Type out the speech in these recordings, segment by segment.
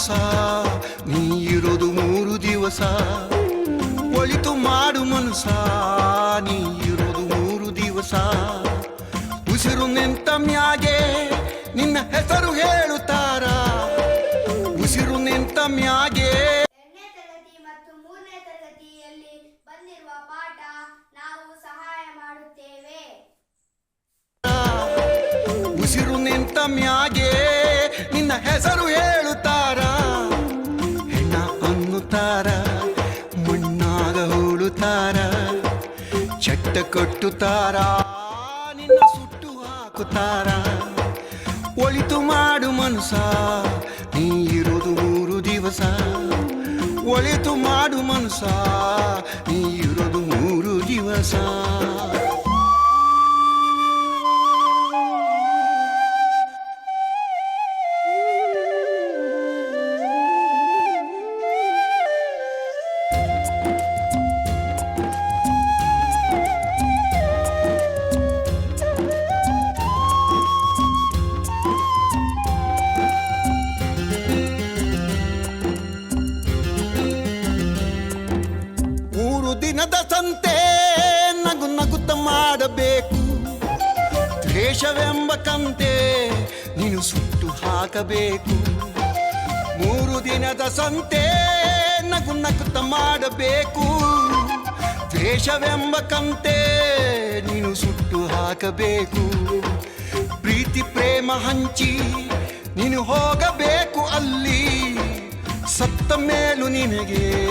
ಮನಸ ನೀ ಇರೋದು ಮೂರು ದಿವಸ. ಒಳಿತು ಮಾಡು ಮನಸ ನೀ ಇರೋದು ಮೂರು ದಿವಸ. ಉಸಿರು ನಿಂತ ಮ್ಯಾಗೆ ನಿನ್ನ ಹೆಸರು ಹೇಳುತ್ತಾರ. ಉಸಿರು ನಿಂತ ಮ್ಯಾಗೆ ಉಸಿರು ನಿಂತ ಮ್ಯಾಗೆ ನಿನ್ನ ಹೆಸರು ಹೇಳುತ್ತಾರ ಚಟ್ಟ ಕಟ್ಟುತ್ತಾರ? ನಿನ್ನ ಸುಟ್ಟು ಹಾಕುತ್ತಾರ? ಒಳಿತು ಮಾಡು ಮನಸ ನೀ ಇರೋದು ಮೂರು ದಿವಸ. ಒಳಿತು ಮಾಡು ಮನಸ ನೀ ಇರೋದು ಮೂರು ದಿವಸ. ದಿನದ ಸಂತೆ ನಗು ನಗುತ್ತ ಮಾಡಬೇಕು. ದ್ವೇಷವೆಂಬ ಕಂತೆ ನೀನು ಸುಟ್ಟು ಹಾಕಬೇಕು. ಮೂರು ದಿನದ ಸಂತೆ ನಗು ಮಾಡಬೇಕು. ದ್ವೇಷವೆಂಬ ಕಂತೆ ನೀನು ಸುಟ್ಟು ಹಾಕಬೇಕು. ಪ್ರೀತಿ ಪ್ರೇಮ ಹಂಚಿ ನೀನು ಹೋಗಬೇಕು ಅಲ್ಲಿ. ಸತ್ತ ಮೇಲೂ ನಿನಗೆ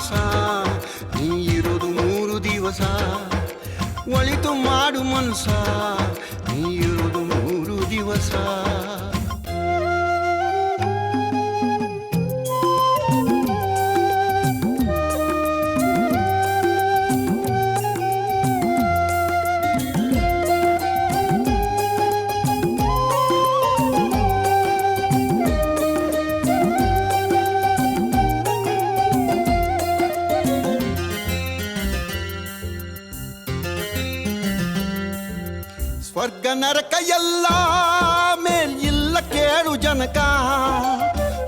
ಮನಸ ನೀ ಇರೋದು ಮೂರು ದಿವಸ. ಒಳಿತು ಮಾಡು ಮನಸ ನೀ ಇರೋದು ಮೂರು ದಿವಸ. ಸ್ವರ್ಗ ನರಕ ಎಲ್ಲ ಮೇಲ್ ಇಲ್ಲ ಕೇಳು ಜನಕ.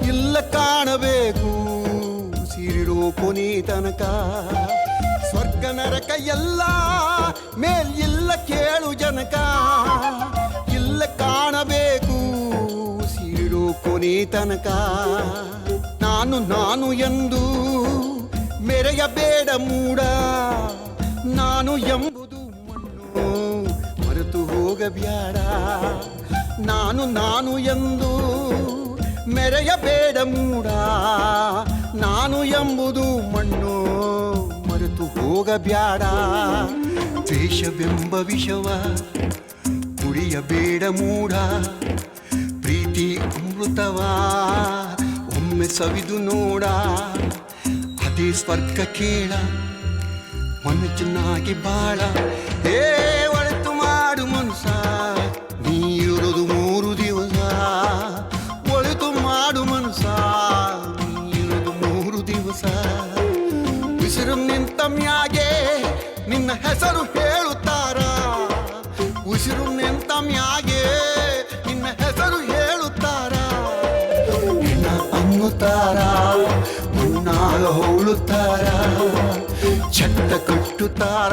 ಇಲ್ಲ ಕಾಣಬೇಕು ಸಿರಿಡು ತನಕ. ಸ್ವರ್ಗ ನರಕ ಎಲ್ಲ ಮೇಲ್ ಇಲ್ಲ ಕೇಳು ಜನಕ. ಇಲ್ಲ ಕಾಣಬೇಕು ಸಿರಿಡು ತನಕ. ನಾನು ನಾನು ಎಂದು ಮೆರೆಯಬೇಡ ಮೂಡ. ನಾನು ಎಂಬುದು ಮಣ್ಣು. ಮರೆತು ಹೋಗಬ್ಯಾಡ ನಾನು ನಾನು ಎಂದು ಮೆರೆಯಬೇಡ ಮೂಡ. ನಾನು ಎಂಬುದು ಮಣ್ಣು ಮರೆತು ಹೋಗಬ್ಯಾಡ ದ್ವೇಷವೆಂಬ ವಿಷವ ಕುಡಿಯಬೇಡ ಮೂಡ. ಪ್ರೀತಿ ಅಮೃತವಾ ಒಮ್ಮೆ ಸವಿದು ನೋಡ. ಅದೇ ಸ್ವರ್ಗ ಕೇಳ ಮನ ಚೆನ್ನಾಗಿ ಬಾಳ. ಏ ಮ್ಯಾಗೆ ನಿನ್ನ ಹೆಸರು ಹೇಳುತ್ತಾರ? ಉಸಿರು ನಿಂತ ಮ್ಯಾಗೆ ನಿನ್ನ ಹೆಸರು ಹೇಳುತ್ತಾರ? ನಿನ್ನ ಅನ್ನುತ್ತಾರ, ಮುನ್ನಾಳ ಹೋಳುತ್ತಾರ, ಚಟ್ಟ ಕಟ್ಟುತ್ತಾರ